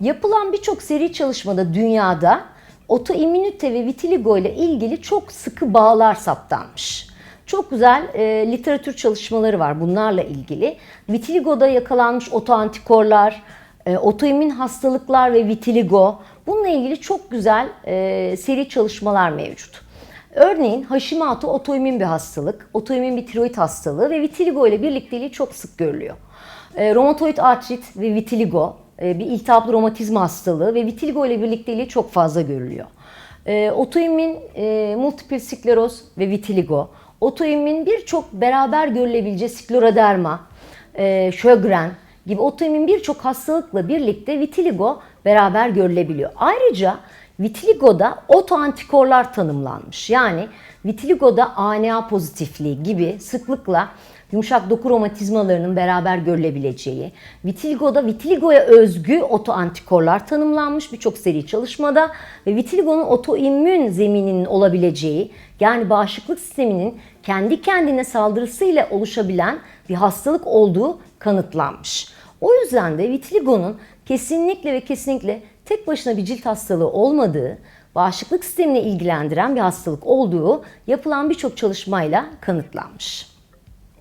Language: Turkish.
Yapılan birçok seri çalışmada dünyada otoimmünite ve vitiligo ile ilgili çok sıkı bağlar saptanmış. Çok güzel e, literatür çalışmaları var bunlarla ilgili. Vitiligo'da yakalanmış otoantikorlar, e, otoimmün hastalıklar ve vitiligo bununla ilgili çok güzel e, seri çalışmalar mevcut. Örneğin Hashimoto otoimmün bir hastalık, otoimmün bir tiroid hastalığı ve vitiligo ile birlikteliği çok sık görülüyor. E, romatoid artrit ve vitiligo bir iltihaplı romatizma hastalığı ve vitiligo ile birlikteliği çok fazla görülüyor. E, otoimmün e, multiple skleroz ve vitiligo, otoimmün birçok beraber görülebileceği skleroderma, e, Sjögren gibi otoimmün birçok hastalıkla birlikte vitiligo beraber görülebiliyor. Ayrıca vitiligoda otoantikorlar tanımlanmış. Yani vitiligoda ANA pozitifliği gibi sıklıkla yumuşak doku romatizmalarının beraber görülebileceği, vitiligoda vitiligoya özgü otoantikorlar tanımlanmış birçok seri çalışmada ve vitiligonun otoimmün zemininin olabileceği, yani bağışıklık sisteminin kendi kendine saldırısıyla oluşabilen bir hastalık olduğu kanıtlanmış. O yüzden de vitiligonun kesinlikle ve kesinlikle tek başına bir cilt hastalığı olmadığı, bağışıklık sistemini ilgilendiren bir hastalık olduğu yapılan birçok çalışmayla kanıtlanmış.